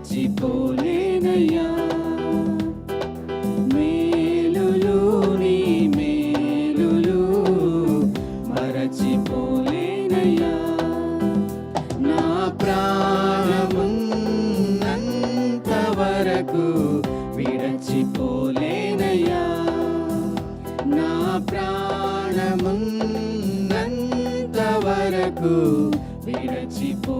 మర్చిపోలేనయ్యా. మేలులు నీ మేలులు మరచిపోలేనయ్యా. నా ప్రాణమున్నంత వరకు విడచిపోలేనయ్యా నా ప్రాణమున్నంత వరకు విడచిపో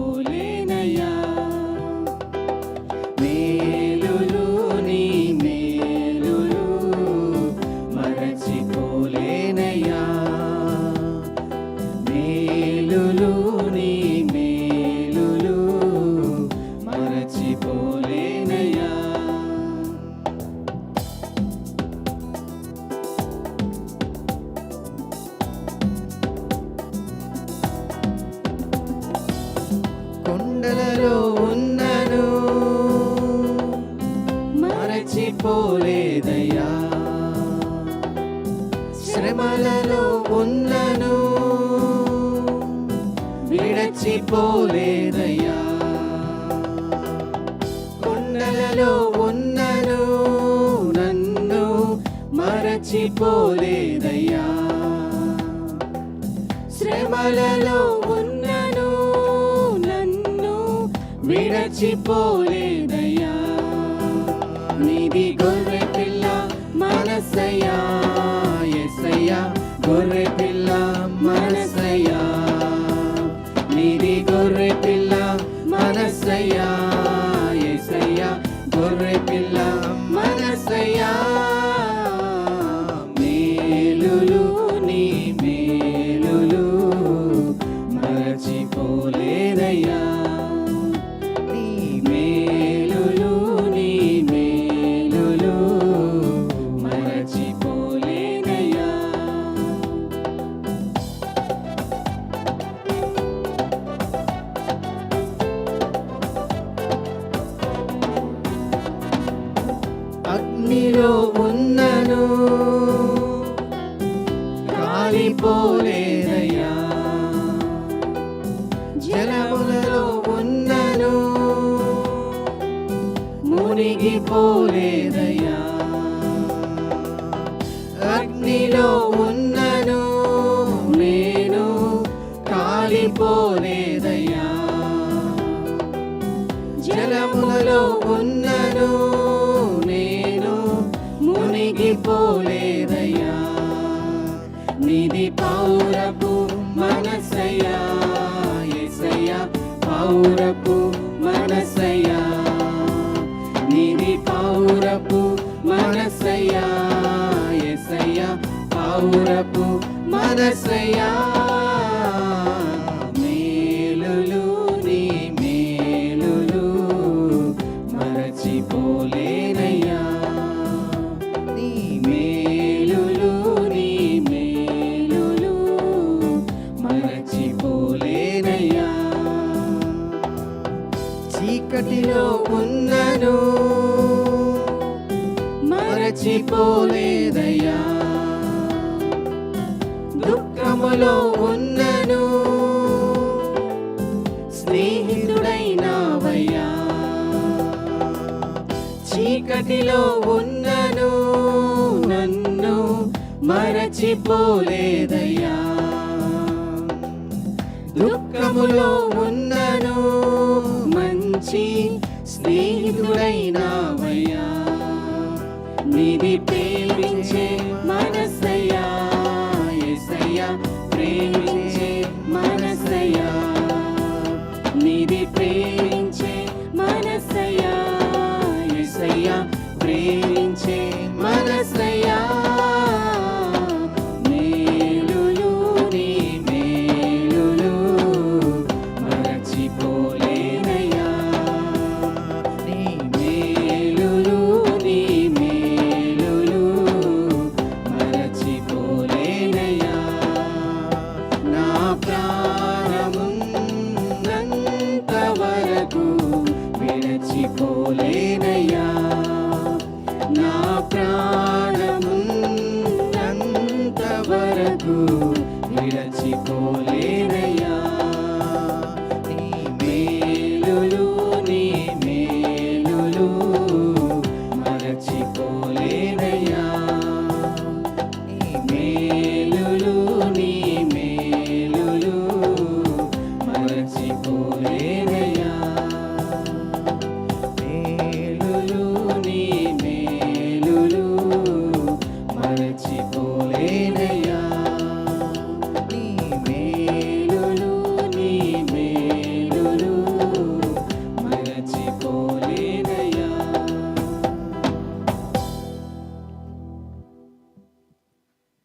మరచిపోలేనయ్యా. కొండలలో ఉన్నను మరచిపోలేదయ్యా. శ్రమలలో ఉన్నను విడచిపోలేదయ్యా. కొండలలో ఉన్నను నన్ను మరచిపోలేదయ్యా. శ్రమలలో ఉన్నను నన్ను విడచిపోలేదయ్యా. నిధి గొర్రె పిల్ల మనసయ్యా ఎసయ్యా గొర్రె పిల్ల మన అగ్నిలో ఉన్నను. కాలిపోలేదయ్యా. జలములలో ఉన్నను. మునిగిపోలేదు. మునిగిపోలేదయ్యా నిధి పౌరపు మనసయ్యా. ఎసయ్యా పౌరపు మనసయ్యా. నిధి పౌరపు మనసయ్యా. ఎసయ్యా పౌరపు మనసయ్యా. మరచిపోలేదయ్యా దుఃఖములో ఉన్నను. స్నేహితుడైనావయ్యా. చీకటిలో ఉన్నను. నన్ను మరచిపోలేదయ్యా. దుఃఖములో ఉన్నను. మంచి స్నేహితుడైనావయ్యా. నిధి ప్రేమించే వరకు విడచిపోలే